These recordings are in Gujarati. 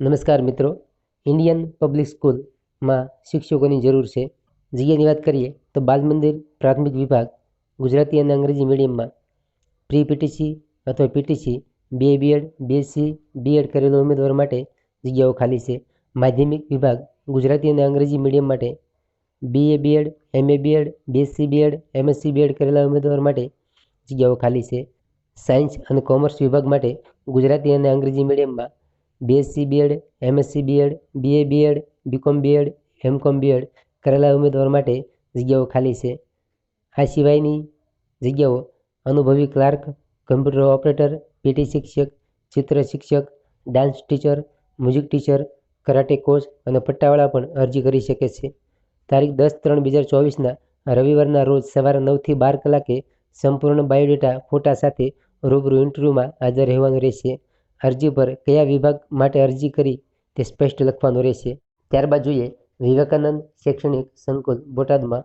નમસ્કાર મિત્રો. ઇન્ડિયન પબ્લિક સ્કૂલમાં શિક્ષકોની જરૂર છે. જગ્યાની વાત કરીએ તો બાલ મંદિર પ્રાથમિક વિભાગ ગુજરાતી અને અંગ્રેજી મીડિયમમાં પ્રી પીટીસી અથવા પીટીસી બે બીએડ બીએસસી બીએડ કરેલા ઉમેદવાર માટે જગ્યાઓ ખાલી છે. માધ્યમિક વિભાગ ગુજરાતી અને અંગ્રેજી મીડિયમ માટે BA BEd MA BEd BSc BEd MSc BEd કરેલા ઉમેદવાર માટે જગ્યાઓ ખાલી છે. સાયન્સ અને કોમર્સ વિભાગ માટે ગુજરાતી અને અંગ્રેજી મીડિયમમાં BSc BEd MSc BEd BA BEd BCom BEd MCom BEd કરેલા ઉમેદવાર માટે જગ્યાઓ ખાલી છે. આ સિવાયની જગ્યાઓ અનુભવી ક્લાર્ક, કમ્પ્યુટર ઓપરેટર, પીટી શિક્ષક, ચિત્ર શિક્ષક, dance teacher, music teacher, karate coach અને પટ્ટાવાળા પણ અરજી કરી શકે છે. તારીખ દસ ત્રણ બે હજાર ચોવીસના રવિવારના રોજ સવારે નવથી બાર કલાકે સંપૂર્ણ બાયોડેટા ફોટા સાથે રૂબરૂ ઇન્ટરવ્યૂમાં હાજર રહેવાનું રહેશે. અરજી પર કયા વિભાગ માટે અરજી કરી તે સ્પષ્ટ લખવાનું રહેશે. ત્યારબાદ જોઈએ વિવેકાનંદ શૈક્ષણિક સંકુલ બોટાદમાં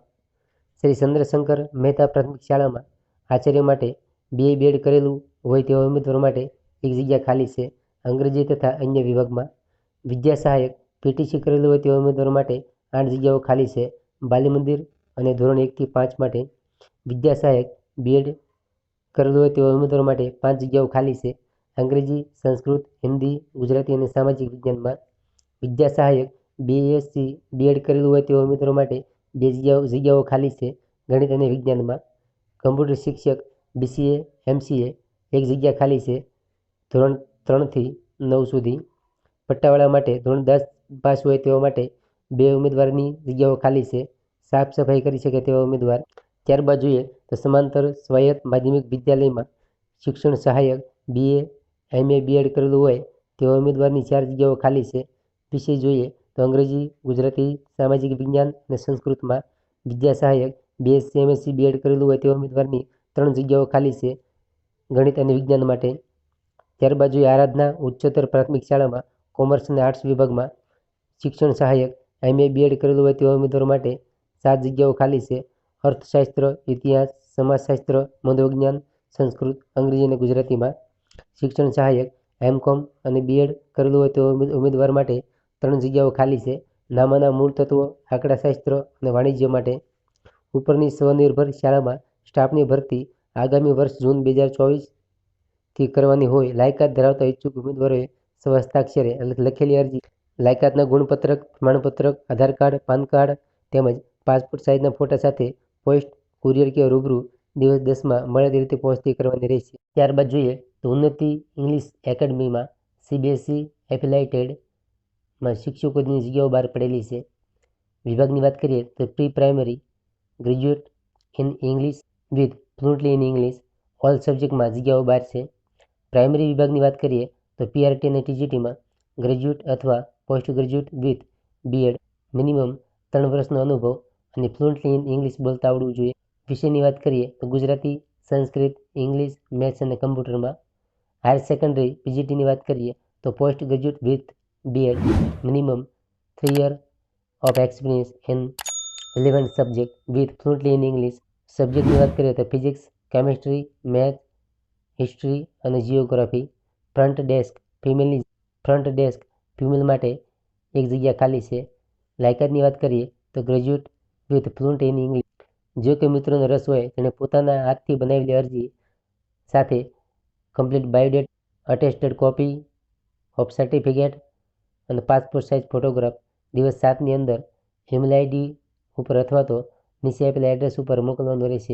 શ્રી ચંદ્રશંકર મહેતા પ્રાથમિક શાળામાં આચાર્ય માટે બીએ બીએડ કરેલું હોય તેવા ઉમેદવાર માટે એક જગ્યા ખાલી છે. અંગ્રેજી તથા અન્ય વિભાગમાં વિદ્યા સહાયક પીટીસી કરેલું હોય તેવા ઉમેદવાર માટે આઠ જગ્યાઓ ખાલી છે. બાલી મંદિર અને ધોરણ એકથી પાંચ માટે વિદ્યા સહાયક બીએડ કરેલું હોય તેવા ઉમેદવાર માટે પાંચ જગ્યાઓ ખાલી છે. અંગ્રેજી, સંસ્કૃત, હિન્દી, ગુજરાતી અને સામાજિક વિજ્ઞાનમાં વિદ્યા સહાયક બીએસસી બીએડ કરેલું હોય તેવા મિત્રો માટે બે જગ્યાઓ જગ્યાઓ ખાલી છે. ગણિત અને વિજ્ઞાનમાં કમ્પ્યુટર શિક્ષક બીસીએ એમસીએ એક જગ્યા ખાલી છે. ધોરણ ત્રણથી નવ સુધી. પટ્ટાવાળા માટે ધોરણ દસ પાસ હોય તેવા માટે બે ઉમેદવારની જગ્યાઓ ખાલી છે. સાફ સફાઈ કરી શકે તેવા ઉમેદવાર. ત્યારબાદ જોઈએ તો સમાંતર સ્વાયત્ત માધ્યમિક વિદ્યાલયમાં શિક્ષણ સહાયક બીએ એમએ બીએડ કરેલું હોય તેવા ઉમેદવારની ચાર જગ્યાઓ ખાલી છે. વિષય જોઈએ તો અંગ્રેજી, ગુજરાતી, સામાજિક વિજ્ઞાન અને સંસ્કૃતમાં વિદ્યા સહાયક બીએસસી એમએસસી બીએડ કરેલું હોય તેવા ઉમેદવારની ત્રણ જગ્યાઓ ખાલી છે ગણિત અને વિજ્ઞાન માટે. ત્યારબાદ જોઈએ આરાધના, ઉચ્ચતર પ્રાથમિક શાળામાં કોમર્સ અને આર્ટ્સ વિભાગમાં શિક્ષણ સહાયક એમએ બીએડ કરેલું હોય તેવા ઉમેદવાર માટે સાત જગ્યાઓ ખાલી છે. અર્થશાસ્ત્ર, ઇતિહાસ, સમાજશાસ્ત્ર, મનોવિજ્ઞાન, સંસ્કૃત, અંગ્રેજી અને ગુજરાતીમાં શિક્ષણ સહાયક એમ કોમ અને બીએડ કરેલું હોય તેવા ઉમેદવાર માટે ત્રણ જગ્યાઓ ખાલી છે. નામાના મૂળ તત્વો આંકડાશાસ્ત્ર અને વાણિજ્ય માટે. ઉપરની સ્વનિર્ભર શાળામાં સ્ટાફની ભરતી આગામી વર્ષ જૂન બે હજાર ચોવીસથી કરવાની હોય. લાયકાત ધરાવતા ઈચ્છુક ઉમેદવારોએ સ્વહસ્તાક્ષરે લખેલી અરજી. લાયકાતના ગુણપત્રક, પ્રમાણપત્રક, આધાર કાર્ડ, પાન કાર્ડ તેમજ પાસપોર્ટ સાઇઝના ફોટા સાથે પોસ્ટ, કુરિયર કે રૂબરૂ દિવસ દસમાં મળે તે રીતે પહોંચતી કરવાની રહેશે. ત્યારબાદ જોઈએ તો ઉન્નતિ ઇંગ્લિશ એકેડમીમાં સીબીએસઈ એફિલાઇટેડમાં શિક્ષકોની જગ્યાઓ બહાર પડેલી છે. વિભાગની વાત કરીએ તો pre primary graduate in English with fluently in English all સબ્જેક્ટમાં જગ્યાઓ બહાર છે. પ્રાઇમરી વિભાગની વાત કરીએ તો પીઆરટી અને ટીજીટીમાં ગ્રેજ્યુએટ અથવા post graduate with BEd minimum ત્રણ વર્ષનો અનુભવ અને ફ્લુન્ટલી ઇન ઇંગ્લિશ બોલતા આવડવું જોઈએ. વિષયની વાત કરીએ તો ગુજરાતી, સંસ્કૃત, ઇંગ્લિશ, મેથ્સ અને કમ્પ્યુટરમાં હાયર સેકન્ડરી પીજીટીની વાત કરીએ, તો post graduate with BEd minimum three year of experience in relevant subject with fluently in English સબ્જેક્ટની વાત કરીએ તો ફિઝિક્સ કેમિસ્ટ્રી મેથ હિસ્ટ્રી અને જિયોગ્રાફી ફ્રન્ટ ડેસ્ક ફિમેલની ફ્રન્ટ ડેસ્ક ફિમેલ માટે એક જગ્યા ખાલી છે. લાયકાતની વાત કરીએ, તો graduate with fluent in English જો કે મિત્રોનો રસ હોય, તેણે પોતાના હાથથી બનાવેલી અરજી સાથે complete biodata attested copy of certificate અને પાસપોર્ટ સાઇઝ ફોટોગ્રાફ દિવસ સાતની અંદર ઈમેલ આઈડી ઉપર અથવા તો નીચે આપેલા એડ્રેસ ઉપર મોકલવાનું રહેશે.